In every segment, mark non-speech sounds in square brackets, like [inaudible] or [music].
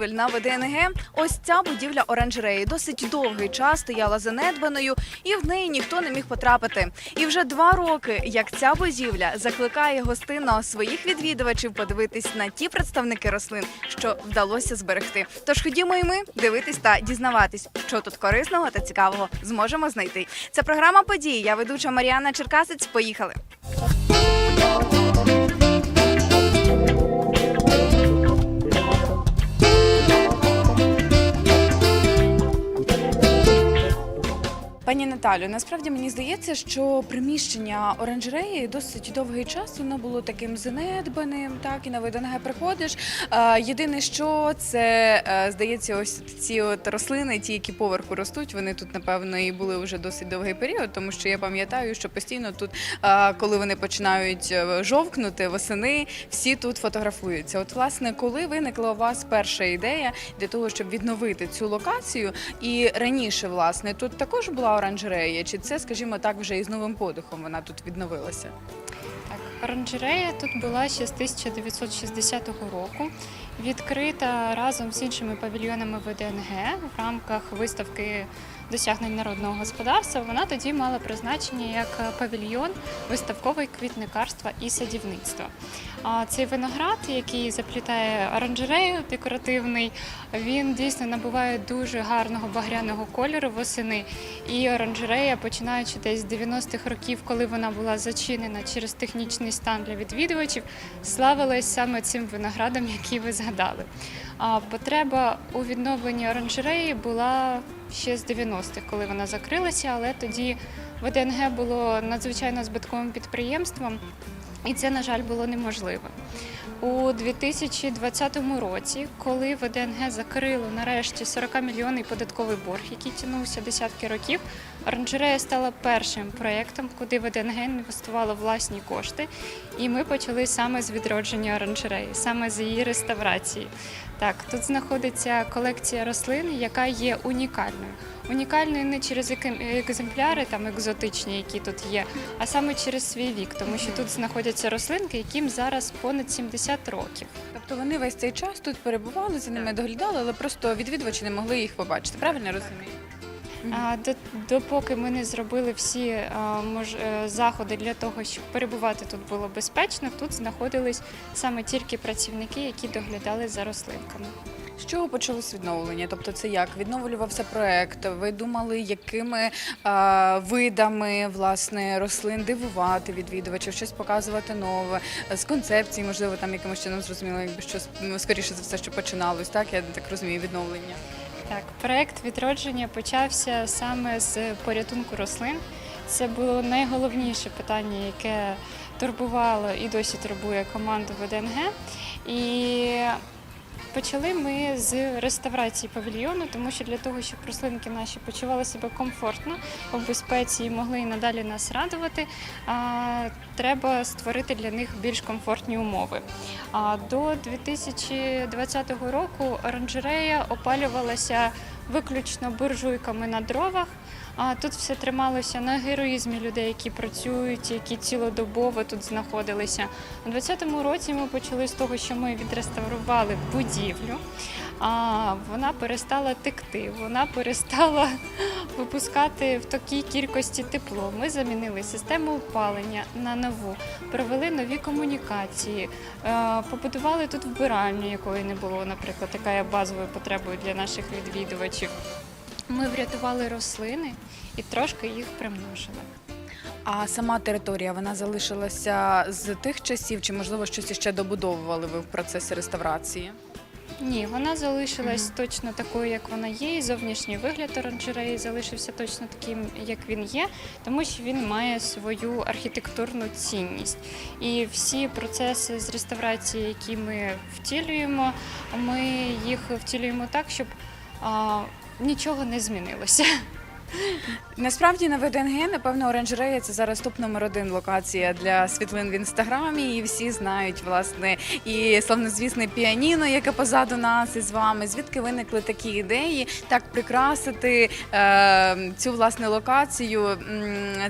будівель на ВДНГ – ось ця будівля оранжереї. Досить довгий час стояла занедбаною, і в неї ніхто не міг потрапити. І вже два роки, як ця будівля закликає гостинно своїх відвідувачів подивитись на ті представники рослин, що вдалося зберегти. Тож ходімо і ми дивитись та дізнаватись, що тут корисного та цікавого зможемо знайти. Це програма події. Я ведуча Маріана Черкасець. Поїхали. Пані Наталю, насправді мені здається, що приміщення оранжереї досить довгий час воно було таким занедбаним. Так і на ВДНГ приходиш. Е, єдине, що це е, здається, ось ці от рослини, ті, які поверху ростуть, вони тут напевно і були вже досить довгий період, тому що я пам'ятаю, що постійно тут, е, коли вони починають жовкнути восени, всі тут фотографуються. От, власне, коли виникла у вас перша ідея для того, щоб відновити цю локацію, і раніше, власне, тут також була оранжерея, чи це, скажімо так, вже із новим подихом вона тут відновилася? Так, оранжерея тут була ще з 1960 року. Відкрита разом з іншими павільйонами ВДНГ в рамках виставки досягнень народного господарства. Вона тоді мала призначення як павільйон виставкове квітникарства і садівництва. А цей виноград, який заплітає оранжерею декоративний, він дійсно набуває дуже гарного багряного кольору восени. І оранжерея, починаючи десь з 90-х років, коли вона була зачинена через технічний стан для відвідувачів, славилась саме цим виноградом, який ви згадали. А потреба у відновленні оранжереї була ще з 90-х, коли вона закрилася, але тоді ВДНГ було надзвичайно збитковим підприємством. І це, на жаль, було неможливо. У 2020 році, коли ВДНГ закрило нарешті 40 мільйонний податковий борг, який тягнувся десятки років, оранжерея стала першим проєктом, куди ВДНГ інвестувало власні кошти. І ми почали саме з відродження оранжереї, саме з її реставрації. Так, тут знаходиться колекція рослин, яка є унікальною. Унікальною не через екземпляри там екзотичні, які тут є, а саме через свій вік, тому що тут знаходяться рослинки, яким зараз понад 70 років. Тобто вони весь цей час тут перебували, за ними доглядали, але просто відвідувачі не могли їх побачити. Правильно розумію? Допоки ми не зробили всі е, заходи для того, щоб перебувати тут було безпечно, тут знаходились саме тільки працівники, які доглядали за рослинками. З чого почалось відновлення? Тобто, це як відновлювався проект? Ви думали, якими видами власне рослин дивувати відвідувачів, щось показувати нове з концепції, можливо, там якимось чином зрозуміло, якби щось скоріше за все, що починалось, так я так розумію, відновлення. Так, проект відродження почався саме з порятунку рослин. Це було найголовніше питання, яке турбувало і досі турбує команду ВДНГ. І почали ми з реставрації павільйону, тому що для того, щоб рослинки наші почували себе комфортно у безпеці і могли і надалі нас радувати, треба створити для них більш комфортні умови. А до 2020 року оранжерея опалювалася виключно буржуйками на дровах. А тут все трималося на героїзмі людей, які працюють, які цілодобово тут знаходилися. У 2020 році ми почали з того, що ми відреставрували будівлю. А вона перестала текти, вона перестала [laughs] випускати в такій кількості тепло. Ми замінили систему опалення на нову, провели нові комунікації, е, побудували тут вбиральню, якої не було, наприклад, яка є базовою потребою для наших відвідувачів. Ми врятували рослини і трошки їх примножили. А сама територія вона залишилася з тих часів, чи можливо щось іще добудовували ви в процесі реставрації? Ні, вона залишилась точно такою, як вона є. І зовнішній вигляд оранжереї залишився точно таким, як він є, тому що він має свою архітектурну цінність. І всі процеси з реставрації, які ми втілюємо, ми їх втілюємо так, щоб нічого не змінилося. Насправді на ВДНГ, напевно, оранжерея це зараз топ номер один локація для світлин в інстаграмі. І всі знають власне і славнозвісне піаніно, яке позаду нас із вами. Звідки виникли такі ідеї? Так прикрасити е, цю власне локацію.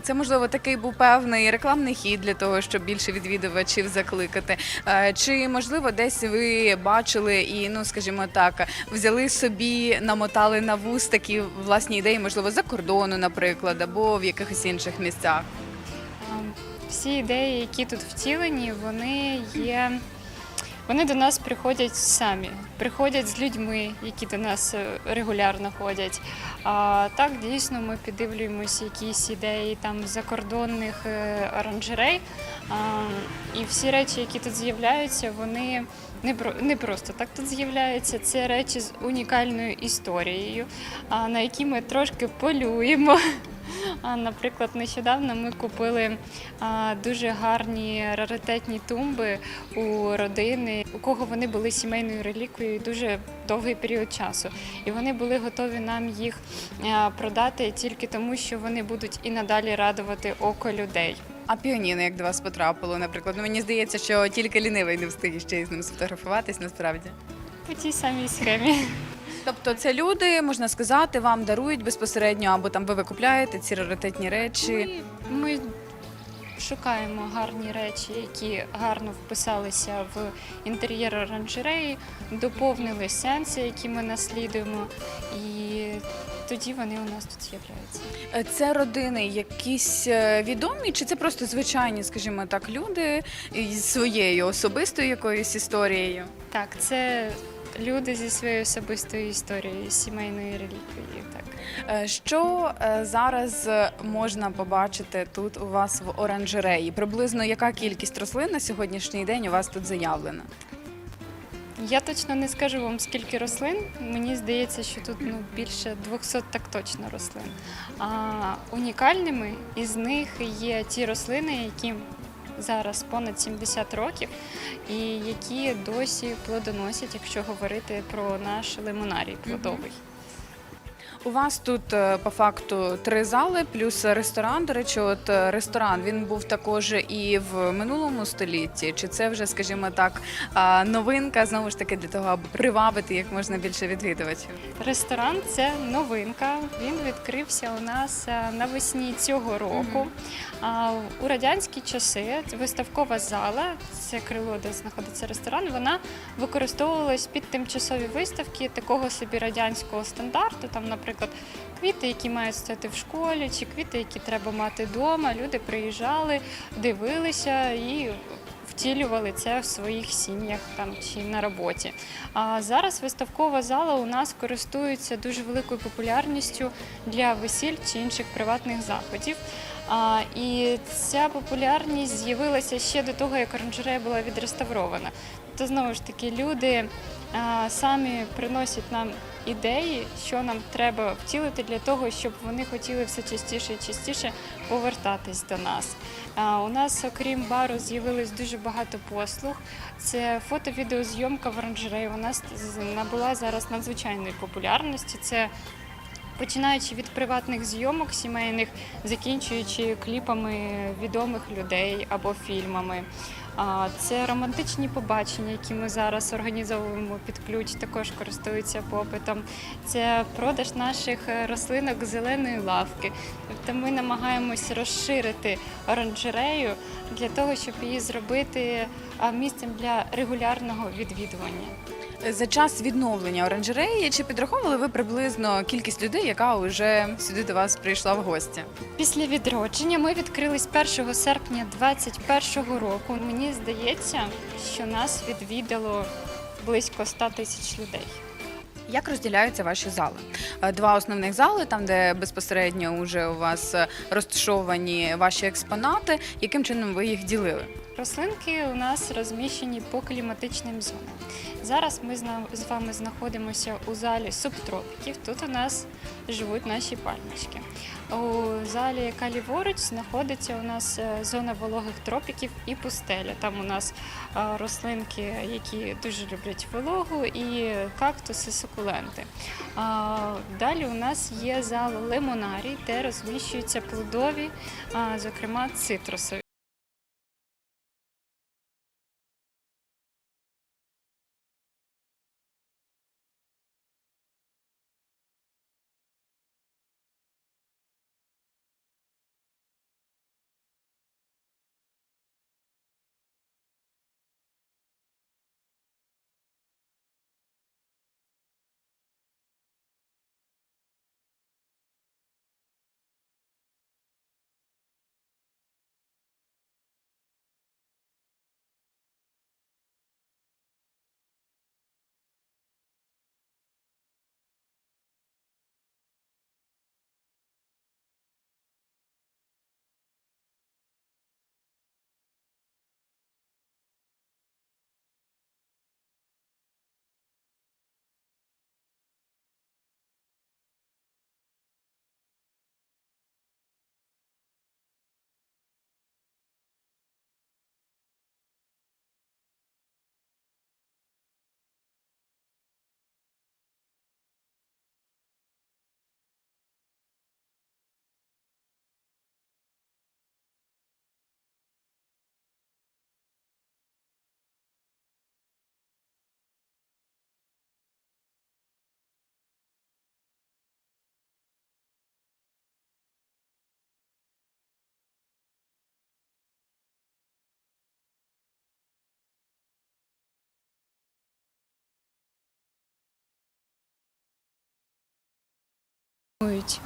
Це можливо такий був певний рекламний хід для того, щоб більше відвідувачів закликати. Е, чи можливо десь ви бачили і, ну скажімо так, взяли собі, намотали на вуз такі власні ідеї, можливо, за кордону, наприклад, або в якихось інших місцях. Всі ідеї, які тут втілені, вони є. Вони до нас приходять самі, приходять з людьми, які до нас е, регулярно ходять. А так дійсно ми піддивлюємося якісь ідеї там закордонних е, оранжерей. А, і всі речі, які тут з'являються, вони не про не просто так тут з'являються. Це речі з унікальною історією, на які ми трошки полюємо. Наприклад, нещодавно ми купили дуже гарні раритетні тумби у родини, у кого вони були сімейною реліквією дуже довгий період часу. І вони були готові нам їх продати тільки тому, що вони будуть і надалі радувати око людей. А піаніно, як до вас потрапило, наприклад, ну мені здається, що тільки лінивий не встиг ще із ним сфотографуватись, насправді. По тій самій схемі. Тобто, це люди, можна сказати, вам дарують безпосередньо, або там ви викупляєте ці раритетні речі. Ми, ми шукаємо гарні речі, які гарно вписалися в інтер'єр оранжереї, доповнили сенси, які ми наслідуємо, і тоді вони у нас тут з'являються. Е, Це родини якісь е, відомі, чи це просто звичайні, скажімо так, люди із своєю особистою якоюсь історією? Так, це люди зі своєю особистою історією, сімейною реліквією. Так. Е, Що е, зараз можна побачити тут у вас в оранжереї? Приблизно яка кількість рослин на сьогоднішній день у вас тут заявлена? Я точно не скажу вам скільки рослин. Мені здається, що тут ну, більше 200 так точно рослин. А унікальними із них є ті рослини, яким зараз понад 70 років, і які досі плодоносять, якщо говорити про наш лимонарій плодовий. У вас тут е, по факту три зали, плюс ресторан. До речі, от е, ресторан він був також і в минулому столітті. Чи це вже, скажімо так, новинка знову ж таки для того, аби привабити як можна більше відвідувачів? Ресторан це новинка. Він відкрився у нас е, навесні цього року. А у радянські часи виставкова зала, це крило, де знаходиться ресторан, вона використовувалась під тимчасові виставки такого собі радянського стандарту. Там, наприклад, квіти, які мають стояти в школі, чи квіти, які треба мати вдома. Люди приїжджали, дивилися і. Втілювали це в своїх сім'ях там чи на роботі. А зараз виставкова зала у нас користується дуже великою популярністю для весіль чи інших приватних заходів. А, і ця популярність з'явилася ще до того, як оранжерея була відреставрована. То знову ж таки люди а, самі приносять нам ідеї, що нам треба втілити для того, щоб вони хотіли все частіше і частіше повертатись до нас. У нас, окрім бару, з'явилось дуже багато послуг. Це фото-відеозйомка в оранжереї. Вона з- набула зараз надзвичайної популярності. Це Починаючи від приватних зйомок сімейних, закінчуючи кліпами відомих людей або фільмами. Це романтичні побачення, які ми зараз організовуємо під ключ, також користуються попитом. Це продаж наших е, рослинок зеленої лавки. Тобто ми намагаємось розширити оранжерею для того, щоб її зробити місцем для регулярного відвідування. За час відновлення оранжереї чи підраховували ви приблизно кількість людей, яка вже сюди до вас прийшла в гості? Після відродження ми відкрились 1 серпня 2021 року. Мені здається, що нас відвідало близько 100 тисяч людей. Як розділяються ваші зали? Е, Два основних зали, там де безпосередньо вже у вас е, розташовані ваші експонати. Яким чином ви їх ділили? Рослинки у нас розміщені по кліматичним зонам. Зараз ми з вами знаходимося у залі субтропіків. Тут у нас живуть наші пальмочки. У залі, яка ліворуч, знаходиться у нас е, зона вологих тропіків і пустеля. Там у нас е, рослинки, які дуже люблять вологу, і кактуси, сукуленти. Далі у нас є зал лимонарій, де розміщуються плодові, зокрема цитрусові.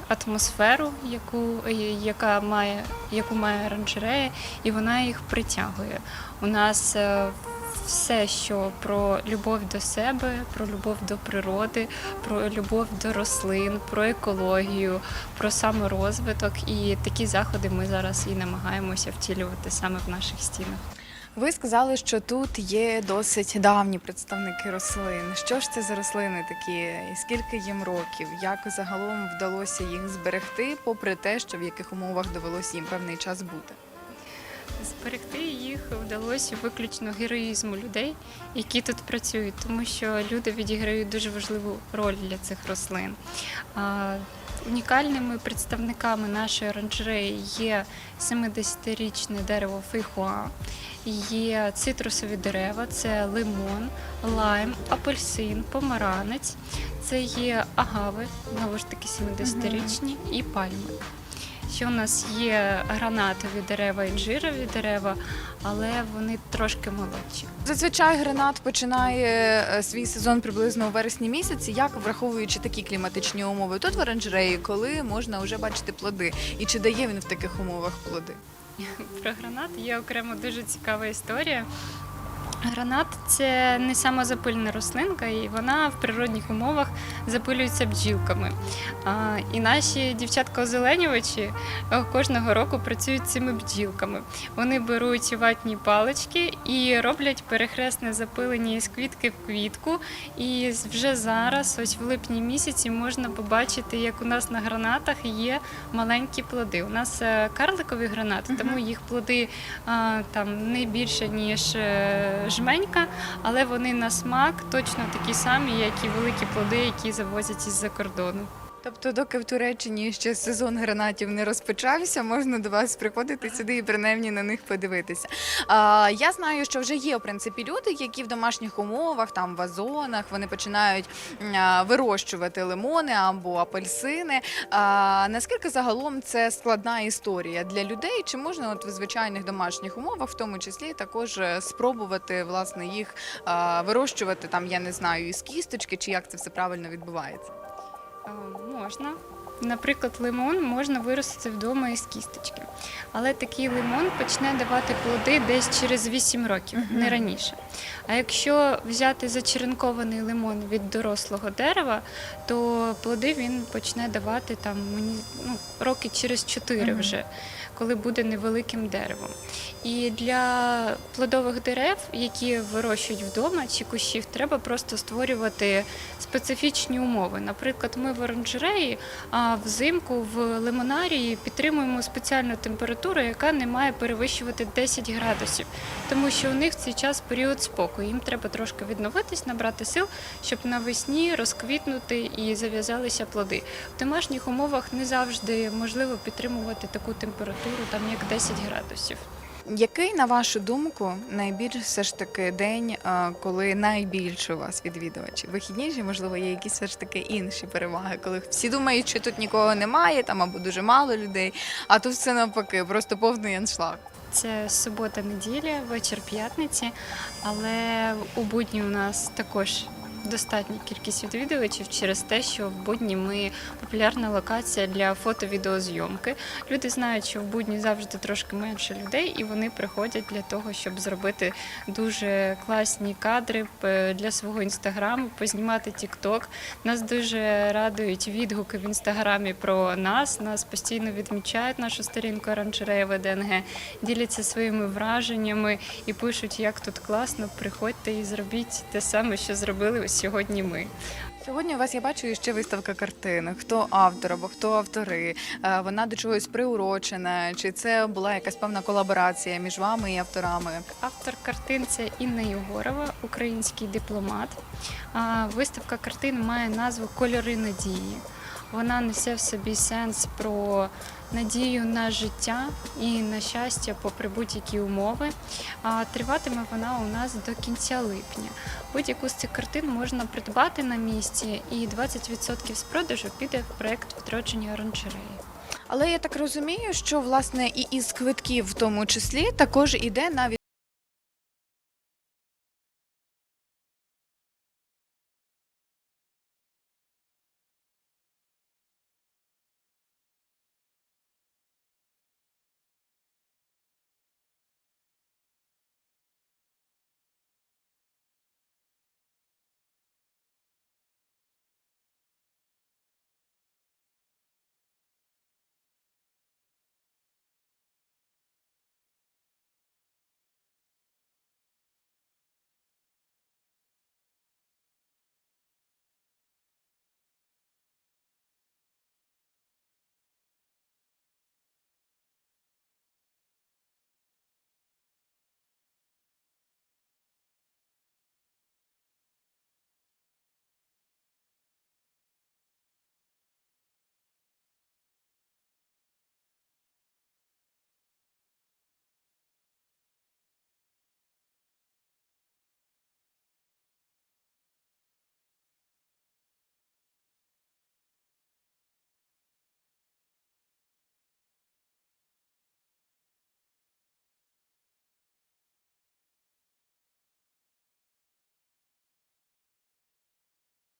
Атмосферу, яку, яка має, яку має оранжерея, і вона їх притягує. У нас е, все, що про любов до себе, про любов до природи, про любов до рослин, про екологію, про саморозвиток. І такі заходи ми зараз і намагаємося втілювати саме в наших стінах. Ви сказали, що тут є досить давні представники рослин. Що ж це за рослини такі? І скільки їм років? Як загалом вдалося їх зберегти, попри те, що в яких умовах довелося їм певний час бути? Зберегти їх вдалося виключно героїзму людей, які тут працюють, тому що люди відіграють дуже важливу роль для цих рослин. Унікальними представниками нашої оранжереї є 70-річне дерево фейхоа, є цитрусові дерева, це лимон, лайм, апельсин, помаранець, це є агави, знову ж таки 70-річні, і пальми. Ще у нас є гранатові дерева, інжирові дерева, але вони трошки молодші. Зазвичай гранат починає е, свій сезон приблизно у вересні місяці. Як враховуючи такі кліматичні умови тут в оранжереї, коли можна вже бачити плоди, і чи дає він в таких умовах плоди? Про гранат є окремо дуже цікава історія. Гранат це не самозапильна рослинка, і вона в природних умовах запилюється бджілками. І наші дівчатка-озеленювачі е, кожного року працюють цими бджілками. Вони беруть ватні палички і роблять перехресне запилення із квітки в квітку. І вже зараз, ось в липні місяці, можна побачити, як у нас на гранатах є маленькі плоди. У нас е, карликові гранати, тому їх плоди там не більше ніж е, жменька, але вони на смак точно такі самі, як і великі плоди, які завозять із-за кордону. Тобто, доки в Туреччині ще сезон гранатів не розпочався, можна до вас приходити сюди і принаймні на них подивитися. А, я знаю, що вже є в принципі люди, які в домашніх умовах, там в вазонах, вони починають а, вирощувати лимони або апельсини. А, наскільки загалом це складна історія для людей? Чи можна от в звичайних домашніх умовах, в тому числі також е, спробувати власне їх а, вирощувати там, я не знаю, із кісточки, чи як це все правильно відбувається? Можна. Наприклад, лимон можна виростити вдома із кісточки. Але такий лимон почне давати плоди десь через 8 років, не раніше. А якщо взяти зачеренкований лимон від дорослого дерева, то плоди він почне давати там мені ну, роки через 4 Мгм. вже, коли буде невеликим деревом. І для плодових дерев, які вирощують вдома чи кущів, треба просто створювати специфічні умови. Наприклад, ми в оранжереї а взимку в лимонарії підтримуємо спеціальну температуру, яка не має перевищувати 10 градусів, тому що у них в цей час період спокою. Їм треба трошки відновитись, набрати сил, щоб навесні розквітнути і зав'язалися плоди. В домашніх умовах не завжди можливо підтримувати таку температуру, там як 10 градусів. Який, на вашу думку, найбільш все ж таки день, коли найбільше у вас відвідувачів? Вихідні чи, можливо, є якісь все ж таки інші переваги, коли всі думають, що тут нікого немає, там або дуже мало людей, а тут все навпаки, просто повний аншлаг. Це субота-неділя, вечір п'ятниці, але у будні у нас також достатня кількість відвідувачів через те, що в будні ми популярна локація для фото-відеозйомки. Люди знають, що в будні завжди трошки менше людей, і вони приходять для того, щоб зробити дуже класні кадри для свого інстаграму, познімати тікток. Нас дуже радують відгуки в інстаграмі про нас. Нас постійно відмічають нашу сторінку оранжерея ВДНГ, діляться своїми враженнями і пишуть, як тут класно. Приходьте і зробіть те саме, що зробили сьогодні ми. Сьогодні у вас я бачу ще виставка картин. Хто автор або хто автори? Е, Вона до чогось приурочена? Чи це була якась певна колаборація між вами і авторами? Автор картин це Інна Єгорова, український дипломат. Виставка картин має назву Кольори надії. Вона несе в собі сенс про надію на життя і на щастя попри будь-які умови. А триватиме вона у нас до кінця липня. Будь-яку з цих картин можна придбати на місці, і 20% з продажу піде в проект відродження оранжереї. Але я так розумію, що власне і із квитків в тому числі також іде навіть.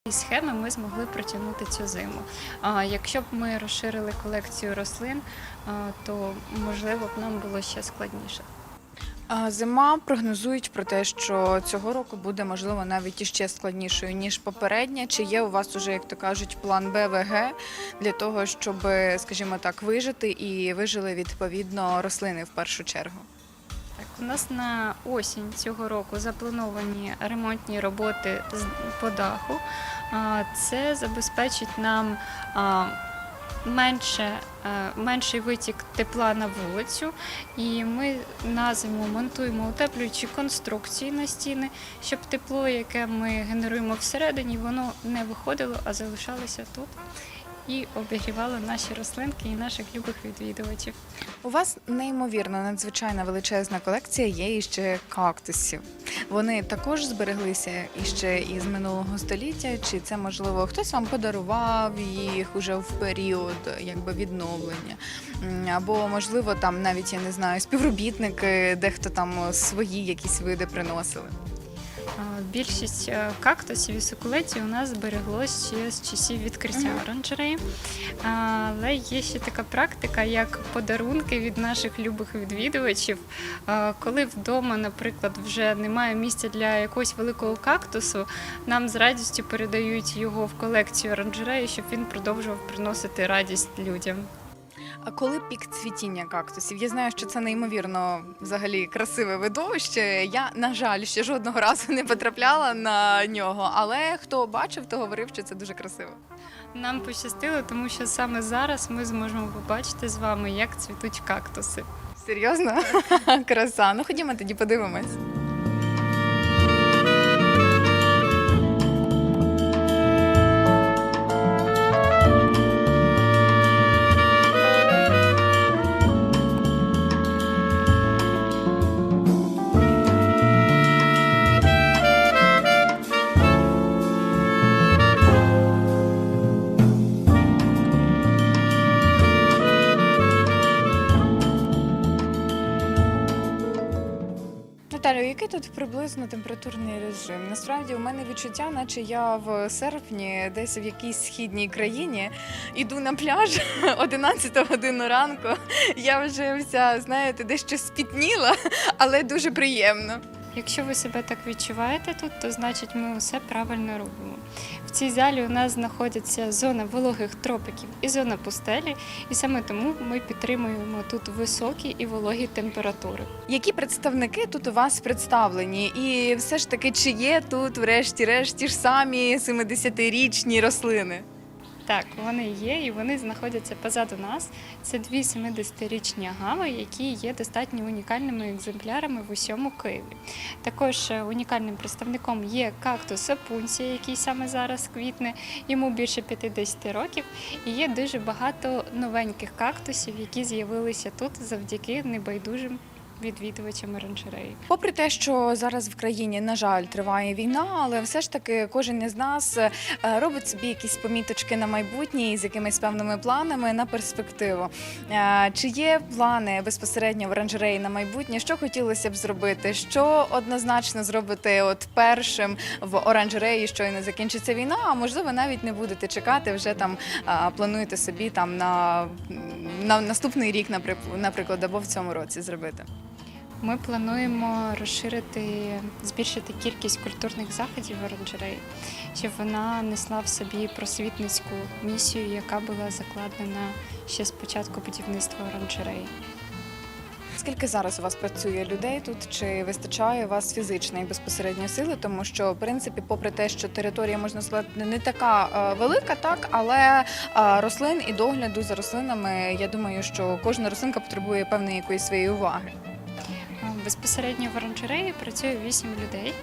І схеми ми змогли протягнути цю зиму. А якщо б ми розширили колекцію рослин, то можливо б нам було ще складніше. Зима прогнозують про те, що цього року буде можливо навіть іще складнішою ніж попередня. Чи є у вас уже, як то кажуть, план БВГ для того, щоб, скажімо так, вижити і вижили відповідно рослини в першу чергу? Так, у нас на осінь цього року заплановані ремонтні роботи по даху. Це забезпечить нам менше, менший витік тепла на вулицю, і ми на зиму монтуємо утеплюючі конструкції на стіни, щоб тепло, яке ми генеруємо всередині, воно не виходило, а залишалося тут. І обігрівало наші рослинки і наших любих відвідувачів. У вас неймовірно надзвичайна величезна колекція є іще кактусів. Вони також збереглися іще із минулого століття. Чи це можливо хтось вам подарував їх уже в період якби відновлення? Або можливо там навіть я не знаю співробітники, дехто там свої якісь види приносили. Більшість е, кактусів і сукулентів у нас збереглось ще з часів відкриття оранжереї. Але є ще така практика, як подарунки від наших любих відвідувачів. Коли вдома, наприклад, вже немає місця для якогось великого кактусу, нам з радістю передають його в колекцію оранжереї, щоб він продовжував приносити радість людям. А коли пік цвітіння кактусів? Я знаю, що це неймовірно взагалі красиве видовище. Я, на жаль, ще жодного [laughs] разу не потрапляла на нього, але хто бачив, то говорив, що це дуже красиво. Нам пощастило, тому що саме зараз ми зможемо побачити з вами, як цвітуть кактуси. Серйозно? [laughs] Краса. Ну ходімо тоді подивимось. Який тут приблизно температурний режим? Насправді у мене відчуття, наче я в серпні, десь в якійсь східній країні, іду на пляж [laughs] 11 годину ранку. Я вже вся, знаєте, дещо спітніла, але дуже приємно. Якщо ви себе так відчуваєте тут, то значить ми усе правильно робимо. В цій залі у нас знаходиться зона вологих тропиків і зона пустелі, і саме тому ми підтримуємо тут високі і вологі температури. Які представники тут у вас представлені? І все ж таки, чи є тут, врешті-решт, ті ж самі 70-річні рослини? Так, вони є і вони знаходяться позаду нас. Це дві 70-річні агави, які є достатньо унікальними екземплярами в усьому Києві. Також е, унікальним представником є кактус Апунція, який саме зараз квітне. Йому більше 50 років. І є дуже багато новеньких кактусів, які з'явилися тут завдяки небайдужим відвідувачам оранжереї. Попри те, що зараз в країні, на жаль, триває війна, але все ж таки кожен із нас е, робить собі якісь поміточки на майбутнє з якимись певними планами на перспективу. Е, Чи є плани безпосередньо в оранжереї на майбутнє? Що хотілося б зробити? Що однозначно зробити от першим в оранжереї, щойно закінчиться війна? А можливо, навіть не будете чекати, вже там е, плануєте собі там на, на наступний рік, наприк- наприклад, або в цьому році зробити. Ми плануємо розширити, збільшити кількість культурних заходів в оранжереї, щоб вона несла в собі просвітницьку місію, яка була закладена ще з початку будівництва оранжереї. Скільки зараз у вас працює людей тут? Чи вистачає у вас фізичної безпосередньо сили? Тому що, в принципі, попри те, що територія можна сказати не така е, велика, так але е, рослин і догляду за рослинами, я думаю, що кожна рослинка потребує певної якоїсь своєї уваги. Безпосередньо в оранжереї працює 8 людей,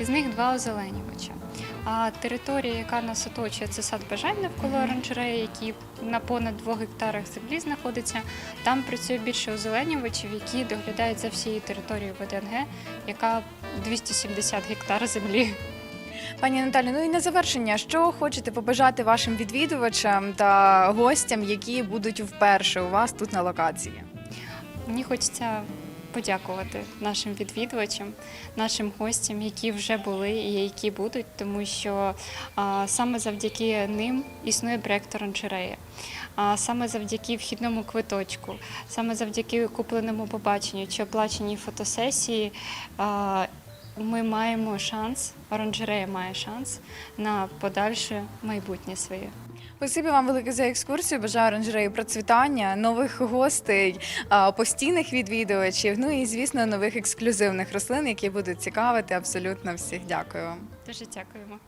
із них два озеленювача. А територія, яка нас оточує, це сад бажань навколо оранжереї, який на понад 2 гектарах землі знаходиться. Там працює більше озеленювачів, які доглядають за всією територією ВДНГ, яка 270 гектар землі. Пані Наталі, ну і на завершення, що хочете побажати вашим відвідувачам та гостям, які будуть вперше у вас тут на локації? Мені хочеться подякувати нашим відвідувачам, нашим гостям, які вже були і які будуть, тому що а, саме завдяки ним існує проект оранжерея. А саме завдяки вхідному квиточку, саме завдяки купленому побаченню чи оплаченій фотосесії. а, Ми маємо шанс, оранжерея має шанс на подальше майбутнє своє. Спасибі вам велике за екскурсію. Бажаю оранжереї процвітання, нових гостей, постійних відвідувачів. Ну і звісно, нових ексклюзивних рослин, які будуть цікавити абсолютно всіх. Дякую вам. Дуже дякуємо.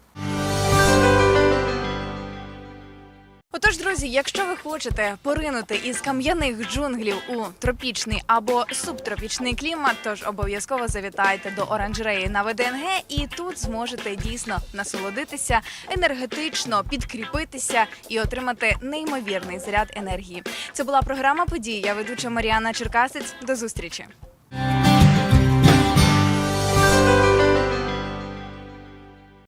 Отож, друзі, якщо ви хочете поринути із кам'яних джунглів у тропічний або субтропічний клімат, тож обов'язково завітайте до оранжереї на ВДНГ і тут зможете дійсно насолодитися, енергетично підкріпитися і отримати неймовірний заряд енергії. Це була програма події. Я ведуча Маріана Черкасець. До зустрічі.